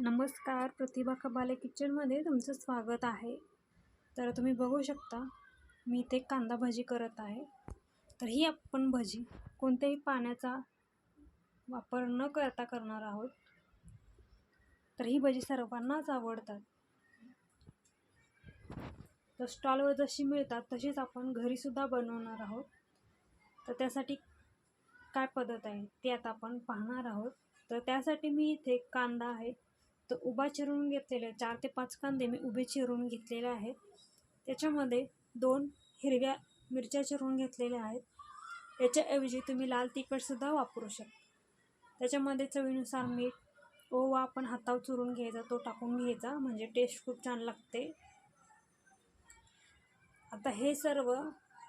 नमस्कार प्रतिभा कबाले किचनमध्ये तुमचं स्वागत आहे. तर तुम्ही बघू शकता मी इथे कांदा भजी करत आहे. तर ही आपण भजी कोणत्याही पाण्याचा वापर न करता करणार आहोत. तर ही भजी सर्वांनाच आवडतात. तर स्टॉलवर जशी मिळतात तशीच आपण घरीसुद्धा बनवणार आहोत. तर त्यासाठी काय पद्धत आहे ते आता आपण पाहणार आहोत. तर त्यासाठी मी इथे कांदा आहे तर उभा चिरून घेतलेलं आहे चार ते पाच कांदे मी उभे चिरून घेतलेले आहेत. त्याच्यामध्ये दोन हिरव्या मिरच्या चिरून घेतलेल्या आहेत. याच्याऐवजी तुम्ही लाल तिखटसुद्धा वापरू शकता. त्याच्यामध्ये चवीनुसार मीठ ओवा आपण हातावर चुरून घ्यायचा तो टाकून घ्यायचा म्हणजे टेस्ट खूप छान लागते. आता हे सर्व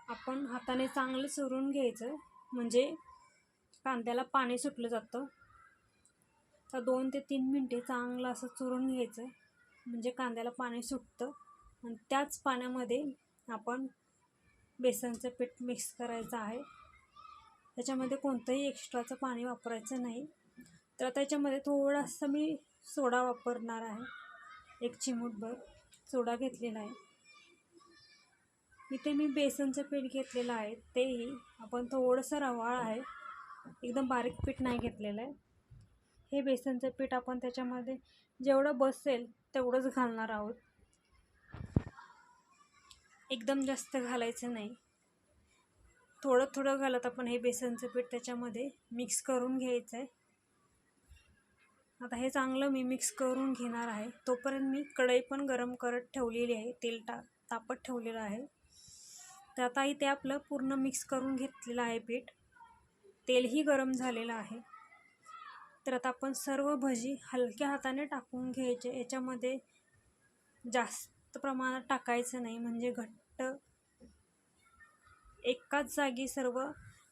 आपण हाताने चांगलं चुरून घ्यायचं म्हणजे कांद्याला पाणी सुटलं जातं. तर दोन ते तीन मिनटे चांगलं असं चुरून घ्यायचं. म्हणजे कांद्याला पाणी सुटतं. आणि त्याच पाण्यामध्ये आपण बेसनचं पीठ मिक्स करायचं आहे. त्याच्यामध्ये कोणतंही एक्स्ट्राचं पाणी वापरायचं नाही. तर त्याच्यामध्ये थोडासा मी सोडा वापरणार आहे. एक चिमूटभर सोडा घेतलेला आहे. इथे मी बेसनचं पीठ घेतलेलं आहे. तेही आपण थोडंसं रवाळ आहे. एकदम बारीक पीठ नाही घेतलेलं आहे. हे बेसनचं पीठ आपण त्याच्यामध्ये जेवढं बसेल तेवढंच घालणार आहोत. एकदम जास्त घालायचं नाही. थोडं थोडं घालत आपण हे बेसनचं पीठ त्याच्यामध्ये मिक्स करून घ्यायचं आहे आता हे चांगलं मी मिक्स करून घेणार आहे. तोपर्यंत मी कढई पण गरम करत ठेवलेली आहे. तेल टा तापत ठेवलेलं आहे. तर आता इथे आपलं पूर्ण मिक्स करून घेतलेलं आहे पीठ. तेलही गरम झालेलं आहे. तर आता आपण सर्व भजी हलक्या हाताने टाकून घ्यायचे. याच्यामध्ये जास्त प्रमाणात टाकायचं नाही म्हणजे घट्ट एकाच जागी सर्व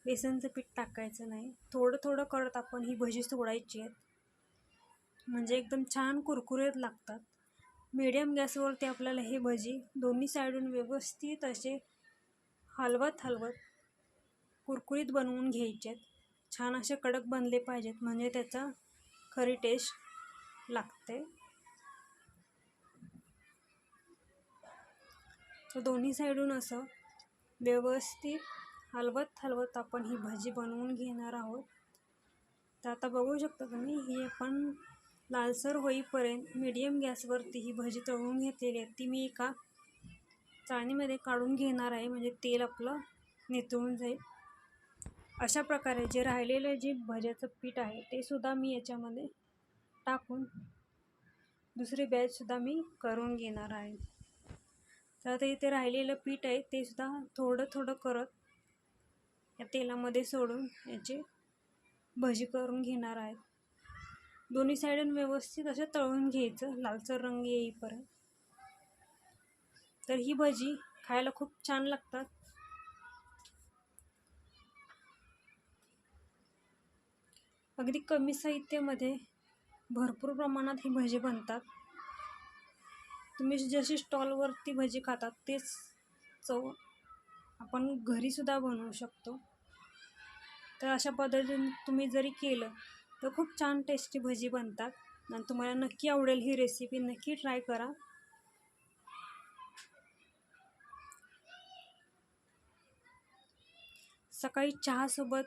बेसनचं पीठ टाकायचं नाही. थोडं थोडं करत आपण ही भजी सोडायची आहेत. म्हणजे एकदम छान कुरकुरीत लागतात. मीडियम गॅसवरती आपल्याला हे भजी दोन्ही साईडून व्यवस्थित असे हलवत हलवत कुरकुरीत बनवून घ्यायचे आहेत. छान असे कडक बनले पाहिजेत म्हणजे त्याचा खरी टेस्ट लागते. तर दोन्ही साईडून असं व्यवस्थित हलवत हलवत आपण ही भाजी बनवून घेणार आहोत. तर आता बघू शकता तुम्ही ही आपण लालसर होईपर्यंत मीडियम गॅसवरती ही भाजी तळून घेतलेली आहे. ती मी एका चाळणीमध्ये काढून घेणार आहे म्हणजे तेल आपलं नितळून जाईल. अशा प्रकारे जे राहिलेलं जे भज्याचं पीठ आहे ते सुद्धा मी याच्यामध्ये टाकून दुसरी बॅचसुद्धा मी करून घेणार आहे. तर आता इथे राहिलेलं पीठ आहे ते सुद्धा थोडं थोडं करत या तेलामध्ये सोडून याची भजी करून घेणार आहेत दोन्ही साईडून व्यवस्थित असं तळून घ्यायचं लालसर रंग येईपर्यंत. तर ही भजी खायला खूप छान लागतात. अगदी कमी साहित्यामध्ये भरपूर प्रमाणात ही भजी बनतात. तुम्ही जशी स्टॉलवरती भजी खातात तेच चव आपण घरीसुद्धा बनवू शकतो. तर अशा पद्धतीने तुम्ही जरी केलं तर खूप छान टेस्टी भजी बनतात. आणि तुम्हाला नक्की आवडेल ही रेसिपी नक्की ट्राय करा. सकाळी चहासोबत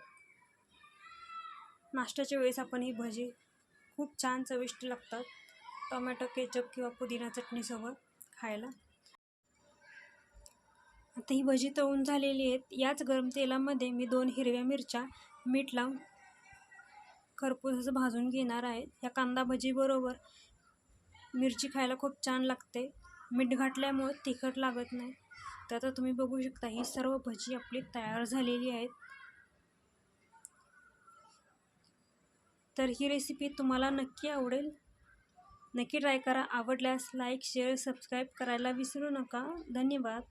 नाश्त्याच्या वेळेस आपण ही भजी खूप छान चविष्ट लागतात. टोमॅटो केचप किंवा पुदिना चटणीसोबत खायला. आता ही भजी तळून झालेली आहेत. याच गरम तेलामध्ये मी दोन हिरव्या मिरच्या मीठ लावून खरपूस भाजून घेणार आहे. या कांदा भजीबरोबर मिरची खायला खूप छान लागते. मीठ घातल्यामुळे तिखट लागत नाही. तर आता तुम्ही बघू शकता ही सर्व भजी आपली तयार झालेली आहेत. तर ही रेसिपी तुम्हाला नक्की आवडेल. नक्की ट्राय करा. आवडल्यास लाईक शेअर सबस्क्राईब करायला विसरू नका. धन्यवाद.